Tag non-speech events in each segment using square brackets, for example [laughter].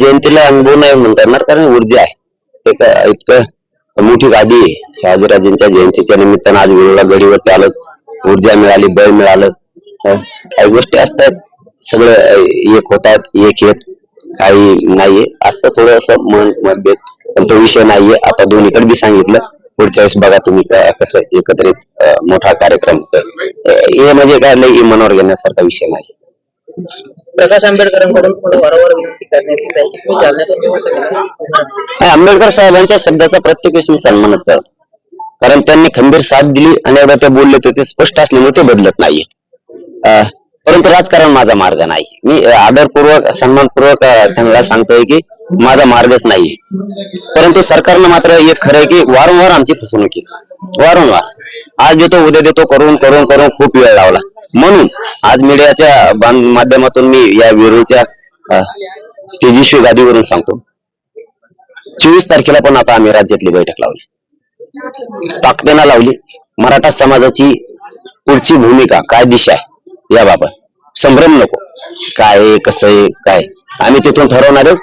जयंतीला अनुभव नाही म्हणता येणार कारण ऊर्जा आहे. एक इतकं मोठी गादी आहे. शहाजीराजेंच्या जयंतीच्या निमित्तानं आज वेळेला गडीवरती आलं. ऊर्जा मिळाली बळ मिळालं. काही गोष्टी असतात. सगळं एक होतात एक येत. काही नाहीये. असतं थोडस मन मतभेद. पण तो विषय नाहीये. आता दोन्हीकडे बी सांगितलं. पुढच्या वेळेस बघा तुम्ही कसं एकत्रित मोठा कार्यक्रम. हे म्हणजे काय लई मनावर घेण्यासारखा विषय नाही प्रकाश आंबेडकरांकडून वारंवार विनंती करण्यात येत आहे. की तुम्ही जालन्यातून आंबेडकर साहेबांच्या शब्दाचा प्रत्येक वेळेस मी सन्मानच करतो. कारण त्यांनी खंबीर साथ दिली आणि एकदा ते बोलले तर ते स्पष्ट असल्यामुळे ते बदलत नाहीये. परंतु राजकारण माझा मार्ग नाही. मी आदरपूर्वक सन्मानपूर्वक त्यांना सांगतोय की माझा मार्गच नाहीये. परंतु सरकारनं मात्र एक खरं आहे की वारंवार आमची फसवणूक केली. वारंवार. आज देतो उद्या देतो करून करून करून खूप वेळ लावला. म्हणून आज मीडियाच्या माध्यमातून मी या वेरूळच्या तेजस्वी गादीवरून सांगतो. चोवीस तारखेला पण आता आम्ही राज्यातली बैठक लावली. ताकदीनं लावली. मराठा समाजाची पुढची भूमिका काय दिशा आहे याबाबत संभ्रम नको. काय आहे, कसं आहे काय आम्ही तिथून ठरवणार आहोत.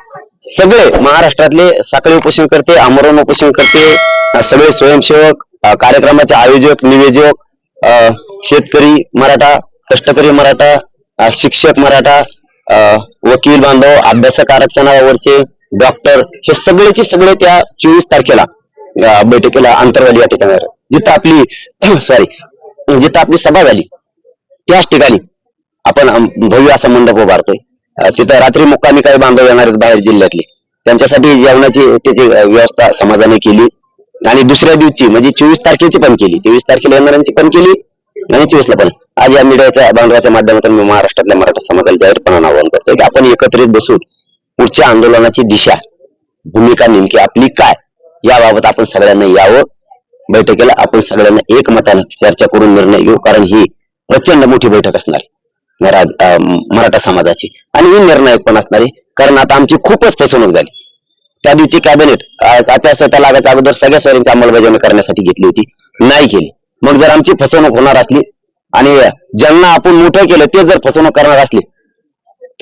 सगळे महाराष्ट्रातले साखळी उपोषण करते आमरण उपोषण करते सगळे स्वयंसेवक कार्यक्रमाचे आयोजक निवेदक अं, शेतकरी मराठा कष्टकरी मराठा शिक्षक मराठा अं, वकील बांधव अभ्यासक आरक्षणावरचे डॉक्टर हे सगळेचे सगळे त्या चोवीस तारखेला बैठकीला अंतरवाली या ठिकाणी जिथं आपली [clears throat] सॉरी जिथं आपली सभा झाली त्याच ठिकाणी आपण भव्य असा मंडप उभारतोय. तिथं रात्री मुक्कामी काही बांधव येणार आहेत बाहेर जिल्ह्यातले. त्यांच्यासाठी जेवणाची त्याची व्यवस्था समाजाने केली आणि दुसऱ्या दिवशी म्हणजे चोवीस तारखेची पण केली. तेवीस तारखेला येणाऱ्यांची पण केली. आणि चोवीस ला पण. आज या मीडियाच्या बांधवाच्या माध्यमातून मी महाराष्ट्रातल्या मराठा समाजाला जाहीरपणानं आवाहन करतोय की आपण एकत्रित बसून पुढच्या आंदोलनाची दिशा भूमिका नेमकी आपली काय याबाबत आपण सगळ्यांना यावं. बैठकीला आपण सगळ्यांना एकमतानं चर्चा करून निर्णय घेऊ कारण ही प्रचंड मोठी बैठक असणार मराठा समाजाची. आणि ही निर्णायक पण असणार कारण आता आमची खूपच फसवणूक झाली. त्या दिवशी कॅबिनेट आचारसंहिता लागायच्या अगोदर सगळ्या स्वारींची अंमलबजावणी करण्यासाठी घेतली होती. नाही केली. मग जर आमची फसवणूक होणार असली आणि ज्यांना आपण मोठं केलं ते जर फसवणूक करणार असली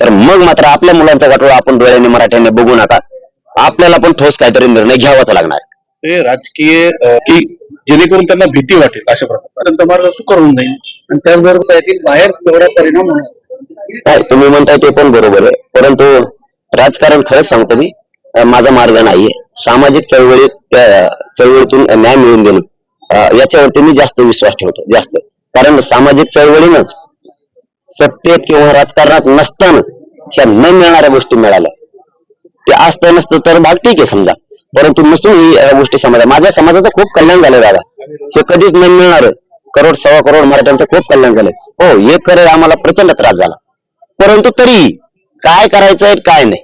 तर मग मात्र आपल्या मुलांचा वाटोळा आपण डोळ्यांनी मराठ्यांनी बघू नका. आपल्याला पण ठोस काहीतरी निर्णय घ्यावाच लागणार. ते राजकीय की जेणेकरून त्यांना भीती वाटेल अशा प्रकारे. त्यांचा मार्ग सुकर होऊन जाईल आणि त्याचबरोबर बाहेर तेवढा परिणाम होणार. तुम्ही म्हणताय ते पण बरोबर आहे. परंतु राजकारण खरंच सांगतो मी माझा मार्ग नाहीये. सामाजिक चळवळीत त्या चळवळीतून न्याय मिळवून देणं. याच्यावरती मी जास्त विश्वास ठेवतो जास्त. कारण सामाजिक चळवळीनंच सत्तेत किंवा राजकारणात नसताना ह्या न मिळणाऱ्या गोष्टी मिळाल्या. ते असतं नसतं तर भाग ठीक आहे समजा. परंतु नसून ही गोष्टी समाजा माझ्या समाजाचं खूप कल्याण झालं दादा. हे कधीच न मिळणार. करोड सव्वा करोड मराठ्यांचं खूप कल्याण झालं हो हे खरं आम्हाला प्रचंड त्रास झाला. परंतु तरी काय करायचंय काय नाही.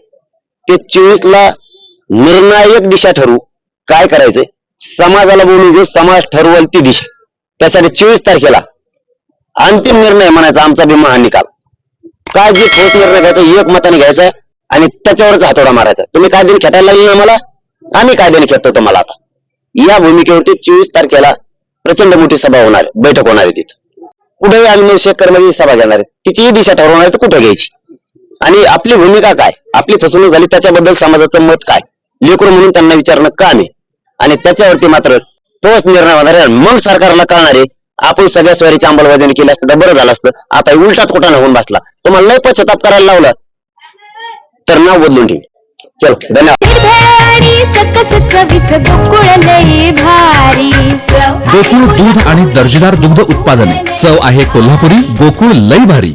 ते चोवीस ला निर्णायक दिशा ठरवू. काय करायचंय? समाजाला बोलून घेऊ समाज ठरवल ती दिशा. त्यासाठी चोवीस तारखेला अंतिम निर्णय म्हणायचा आमचा विमा हा निकाल. काय जे ठोस निर्णय घ्यायचा एक मताने घ्यायचा आणि त्याच्यावरच हातोडा मारायचा. तुम्ही कायद्याने खेटायला लागले आम्हाला आम्ही कायद्याने खेळतो तुम्हाला आता. या भूमिकेवरती चोवीस तारखेला प्रचंड मोठी सभा होणार आहे. बैठक होणार आहे तिथं. कुठेही आम्ही शेतकरमध्ये सभा घेणार आहे. तिचीही दिशा ठरवणार आहे तर कुठे घ्यायची? आणि आपली भूमिका काय? आपली फसवणूक झाली त्याच्याबद्दल समाजाचं मत काय? लेकरू म्हणून त्यांना विचारणं का नाही? आणि त्याच्यावरती मात्र ठोस निर्णय होणार आहे. मग सरकारला कळणार आहे आपण सगळ्या स्वारीची अंमलबजावणी केली असतं तर बरं झालं असतं. आता उलटाच कुठं होऊन बसला? तुम्हाला लय पश्चाताप करायला लावलं. तर नाव बदलून ठेव चलो धन्यवाद. गोकुळ दूध आणि दर्जेदार दुग्ध उत्पादने. चव आहे कोल्हापुरी गोकुळ लई भारी.